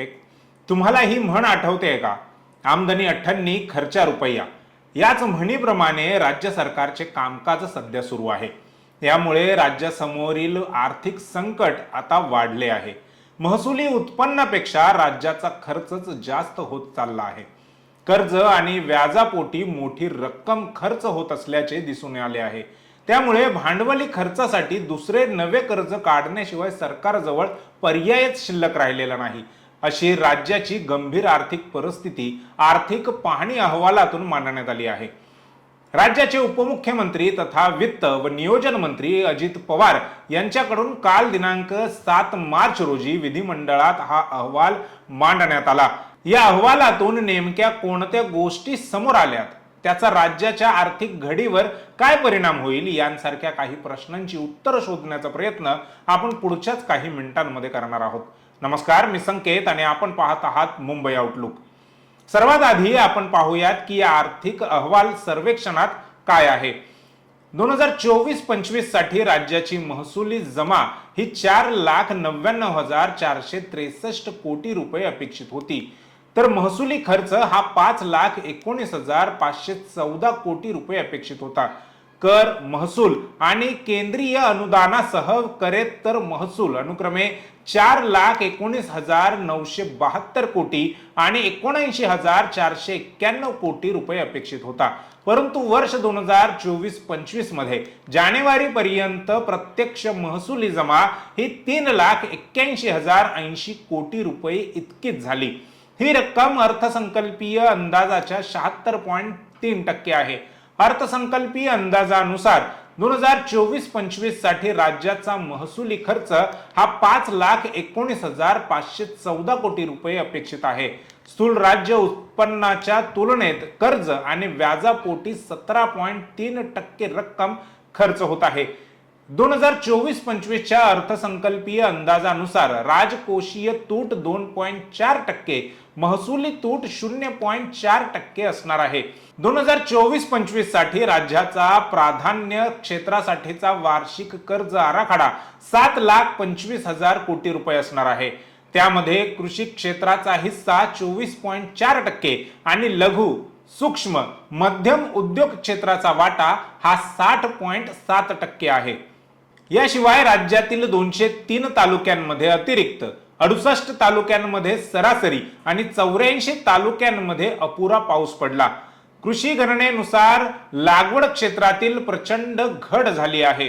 Fintech तुम्हाला ही म्हण आठवते का? आमदनी अठ्ठन्नी खर्चा रुपया. याच म्हणीप्रमाणे राज्य सरकारचे कामकाज सध्या सुरू आहे. यामुळे राज्यासमोरील आर्थिक संकट आता वाढले आहे. महसुली उत्पन्नापेक्षा राज्याचा खर्चच जास्त होत चालला आहे. कर्ज आणि व्याजापोटी मोठी रक्कम खर्च होत असल्याचे दिसून आले आहे. त्यामुळे भांडवली खर्चासाठी दुसरे नवे कर्ज काढण्याशिवाय सरकारजवळ पर्यायच शिल्लक राहिलेला नाही. अशी राज्याची गंभीर आर्थिक परिस्थिती आर्थिक पाहणी अहवालातून मांडण्यात आली आहे. राज्याचे उपमुख्यमंत्री तथा वित्त व नियोजन मंत्री अजित पवार यांच्याकडून काल दिनांक सात मार्च रोजी विधिमंडळात हा अहवाल मांडण्यात आला. या अहवालातून नेमक्या कोणत्या गोष्टी समोर आल्यात? त्याचा राज्याच्या आर्थिक घडीवर काय परिणाम होईल? यांसारख्या काही प्रश्नांची उत्तरं शोधण्याचा प्रयत्न आपण पुढच्याच काही मिनिटांमध्ये करणार आहोत. नमस्कार मी संकेत आणि आपण पाहत आहात मुंबई आउटलुक सर्वात आधी आपण पाहूयात की या आर्थिक अहवाल सर्वेक्षणात काय आहे. दोन हजार चोवीस पंचवीससाठी राज्याची महसुली जमा ही चार लाख नव्याण्णव हजार चारशे त्रेसष्ट कोटी रुपये अपेक्षित होती. तर महसुली खर्च हा पाच लाख एकोणीस हजार पाचशे चौदा कोटी रुपये अपेक्षित होता. कर महसूल आणि केंद्रीय अनुदानासह करेत्तर महसूल. अनुक्रमे चार लाख एकोणीस हजार नऊशे बहात्तर कोटी आणि एकोणऐंशी हजार चारशे एक्क्याण्णव कोटी रुपये अपेक्षित होता. परंतु वर्ष दोन हजार चोवीस पंचवीसमध्ये जानेवारी पर्यंत प्रत्यक्ष महसुली जमा ही तीन लाख एक्क्याऐंशी हजार ऐंशी कोटी रुपये इतकीच झाली. ही रक्कम अर्थसंकल्पीय अंदाजाच्या शहात्तर पॉईंट तीन टक्के आहे. अर्थसंकल्पीय अंदाजानुसार दोन हजार चोवीस पंचवीससाठी राज्याचा महसुली खर्च हा पाच लाख एकोणीस हजार पाचशे चौदा कोटी रुपये अपेक्षित आहे. स्थूल राज्य उत्पन्नाच्या तुलनेत कर्ज आणि व्याजापोटी सतरा पॉईंट तीन टक्के रक्कम खर्च होत आहे. दोन हजार चोवीस पंचवीसच्या अर्थसंकल्पीय अंदाजानुसार राजकोषीय तूट दोन पॉईंट चार टक्के महसुली तूट शून्य पॉईंट चार टक्के असणार आहे. दोन हजार चोवीस पंचवीससाठी राज्याचा प्राधान्य क्षेत्रासाठीचा वार्षिक कर्ज आराखडा सात लाख पंचवीस हजार कोटी रुपये असणार आहे. त्यामध्ये कृषी क्षेत्राचा हिस्सा चोवीस पॉईंट चार टक्के आणि लघु सूक्ष्म मध्यम उद्योग क्षेत्राचा वाटा हा साठ पॉईंट सात टक्के आहे. याशिवाय राज्यातील दोनशे तीन तालुक्यांमध्ये अतिरिक्त अडुसष्ट तालुक्यांमध्ये सरासरी आणि चौऱ्याऐंशी तालुक्यांमध्ये अपुरा पाऊस पडला. कृषी गणनेनुसार लागवड क्षेत्रातील प्रचंड घट झाली आहे.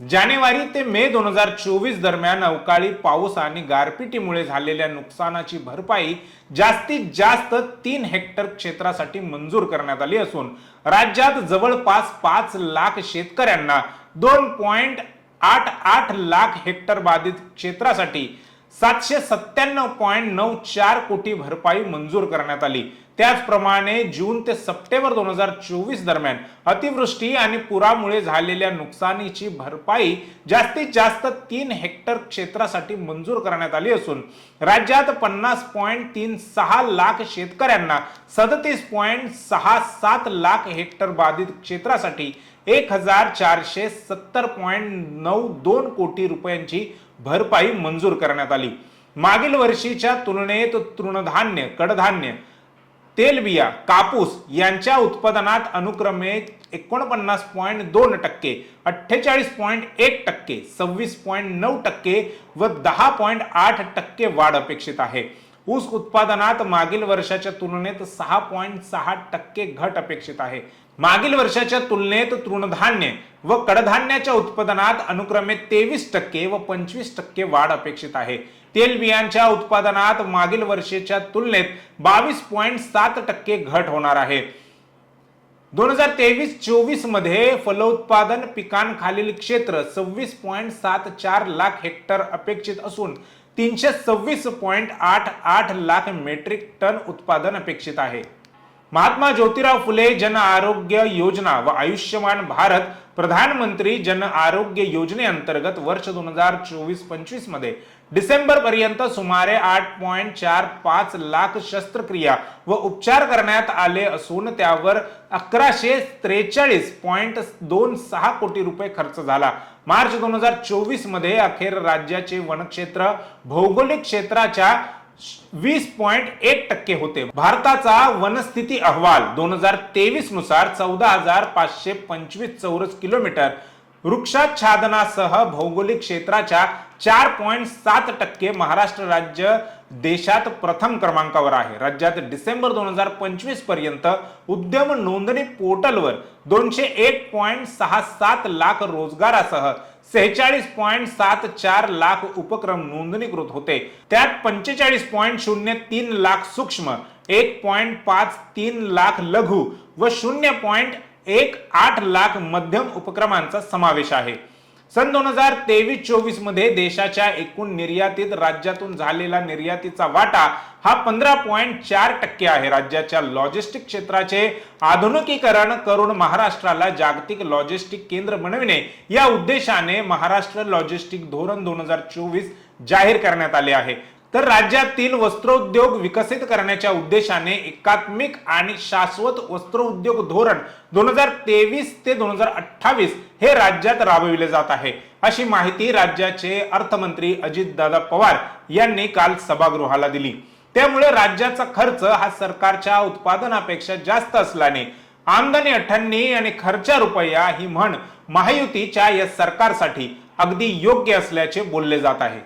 जानेवारी ते मे दोन हजार चोवीस दरम्यान अवकाळी पाऊस आणि गारपिटीमुळे झालेल्या नुकसानाची भरपाई जास्तीत जास्त तीन हेक्टर क्षेत्रासाठी मंजूर करण्यात आली असून राज्यात जवळपास पाच लाख शेतकऱ्यांना दोन पॉइंट आठ आठ लाख हेक्टर बाधित क्षेत्रासाठी सातशे सत्त्याण्णव पॉईंट नऊ चार कोटी भरपाई मंजूर करण्यात आली. त्याचप्रमाणे जून ते सप्टेंबर दोन हजार चोवीस दरम्यान अतिवृष्टी आणि पुरामुळे झालेल्या नुकसानीची भरपाई जास्तीत जास्त तीन हेक्टर क्षेत्रासाठी मंजूर करण्यात आली असून राज्यात पन्नास पॉईंट तीन सहा लाख शेतकऱ्यांना सदतीस पॉईंट सहा सात लाख हेक्टर बाधित क्षेत्रासाठी एक हजार चारशे सत्तर पॉईंट नऊ दोन कोटी रुपयांची भरपाई मंजूर करण्यात आली. मागील वर्षीच्या तुलनेत तृणधान्य कडधान्य तेलबिया कापूस यांच्या उत्पादनात अनुक्रमे एकोणपन्नास पॉईंट दोन टक्के अठ्ठेचाळीस पॉईंट एक टक्के सव्वीस पॉईंट नऊ टक्के व दहा पॉईंट आठ टक्के वाढ अपेक्षित आहे. ऊस उत्पादनात मागील वर्षाच्या तुलनेत सहा पॉईंट सहा टक्के घट अपेक्षित आहे. मागील वर्षाच्या तुलनेत तृणधान्य व कडधान्याच्या उत्पादनात अनुक्रमे तेवीस टक्के व पंचवीस टक्के वाढ अपेक्षित आहे. तेलबियांच्या उत्पादनात मागील वर्षाच्या तुलनेत बावीस पॉईंट सात टक्के घट होणार आहे. दोन हजार तेवीस चोवीसमध्ये फलोत्पादन पिकांखालील क्षेत्र सव्वीस पॉईंट सात चार लाख हेक्टर अपेक्षित असून तीनशे सव्वीस पॉईंट आठ आठ लाख मेट्रिक टन उत्पादन अपेक्षित आहे. महात्मा ज्योतिराव फुले जन आरोग्य योजना व आयुष्यमान भारत प्रधानमंत्री जन आरोग्य योजनेअंतर्गत वर्ष दोन हजार चोवीस पंचवीसमध्ये डिसेंबर पर्यंत सुमारे आठ पॉईंट चार पाच लाख शस्त्रक्रिया व उपचार करण्यात आले असून त्यावर अकराशे त्रेचाळीस पॉईंट दोन सहा कोटी रुपये खर्च झाला. मार्च दोन हजार चोवीसमध्ये अखेर राज्याचे वनक्षेत्र भौगोलिक क्षेत्राच्या वीस पॉइंट एक टक्के होते. भारताचा वनस्थिती अहवाल दोन हजार तेवीसनुसार चौदा हजार पाचशे पंचवीस चौरस किलोमीटर. वृक्षाच्छादनासह भौगोलिक क्षेत्राच्या चार पॉईंट सात टक्के महाराष्ट्र राज्य देशात प्रथम क्रमांकावर आहे. राज्यात डिसेंबर दोन हजार पंचवीसपर्यंत उद्यम नोंदणी पोर्टलवर दोनशे एक पॉईंट सहा सात लाख रोजगारासह सेहेचाळीस पॉईंट सात चार लाख उपक्रम नोंदणीकृत होते. त्यात पंचेचाळीस पॉईंट शून्य तीन लाख सूक्ष्म एक पॉईंट पाच तीन लाख लघु व शून्य पॉईंट एक आठ लाख मध्यम उपक्रमांचा समावेश आहे. सन दोन हजार तेवीस चोवीसमध्ये देशाच्या एकूण निर्यातीत राज्यातून झालेला निर्यातीचा वाटा हा पंधरा पॉईंट चार टक्के आहे. राज्याच्या लॉजिस्टिक क्षेत्राचे आधुनिकीकरण करून महाराष्ट्राला जागतिक लॉजिस्टिक केंद्र बनविणे या उद्देशाने महाराष्ट्र लॉजिस्टिक धोरण दोन हजार चोवीस जाहीर करण्यात आले आहे. तर राज्यातील वस्त्रोद्योग विकसित करण्याच्या उद्देशाने एकात्मिक आणि शाश्वत वस्त्रोद्योग धोरण दोन हजार तेवीस ते दोन हजार अठ्ठावीस हे राज्यात राबविले जात आहे. अशी माहिती राज्याचे अर्थमंत्री अजितदादा पवार यांनी काल सभागृहाला दिली. त्यामुळे राज्याचा खर्च हा सरकारच्या उत्पादनापेक्षा जास्त असल्याने आमदानी अठ्ठ्याण्णी आणि खर्चा रुपया ही म्हण महायुतीच्या या सरकारसाठी अगदी योग्य असल्याचे बोलले जात आहे.